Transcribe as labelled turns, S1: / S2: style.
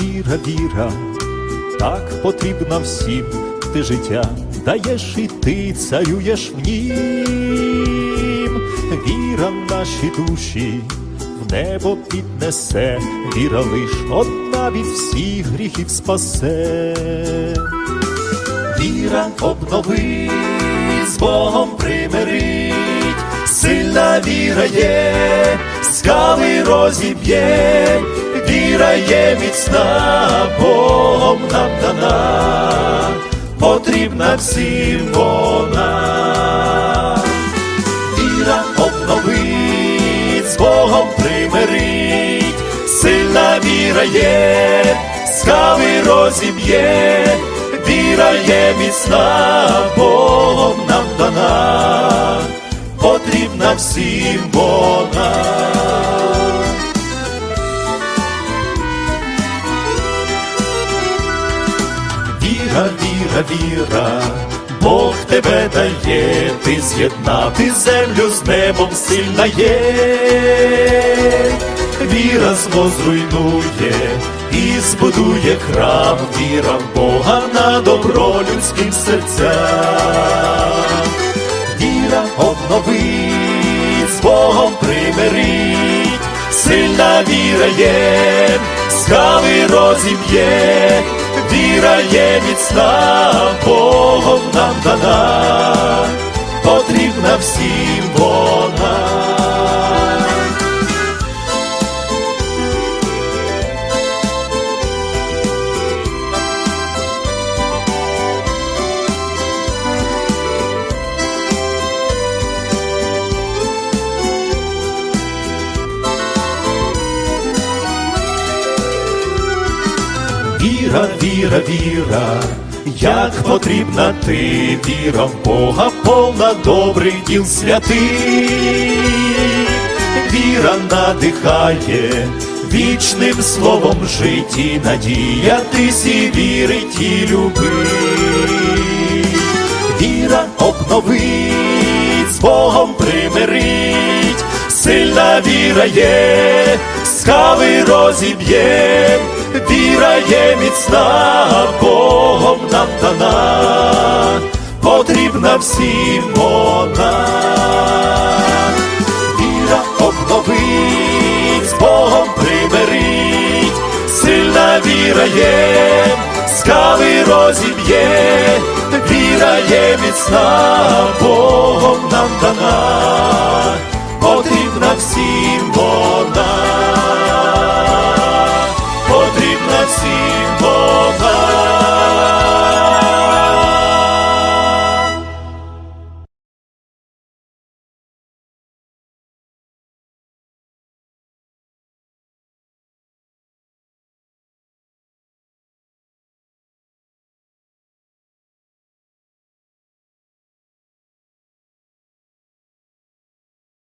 S1: віра, віра, так потрібна всім, ти життя даєш і ти царюєш в нім. Віра в наші душі в небо піднесе, віра лиш одна від всіх гріхів спасе. Віра обновить, з Богом примирить, сильна віра є, скали розіб'є, віра є міцна, Богом нам дана, потрібна всім вона. Віра обновить, з Богом примирить, сильна віра є, скали розіб'є, віра є міцна, Богом нам дана, потрібна всім вона. Віра, віра, віра, Бог тебе дає, ти з'єднати землю з небом сильна є, віра зло зруйнує і збудує храм, віра в Бога на добро людським серцям. Віра обновить, з Богом примирить, сильна віра є, скали розіб'є, віра є міцна, Богом нам дана, Віра, віра, віра, як потрібна ти, віра в Бога, повна добрих діл святих. Віра надихає вічним словом житті, надіятись і вірить і любить. Віра обновить, з Богом примирить, сильна віра є, скали розіб'є, віра є міцна, Богом нам дана, потрібна всім вона. Віра обновить, з Богом примирить, сильна віра є, скали розіб'є, віра є міцна, Богом нам дана, потрібна всім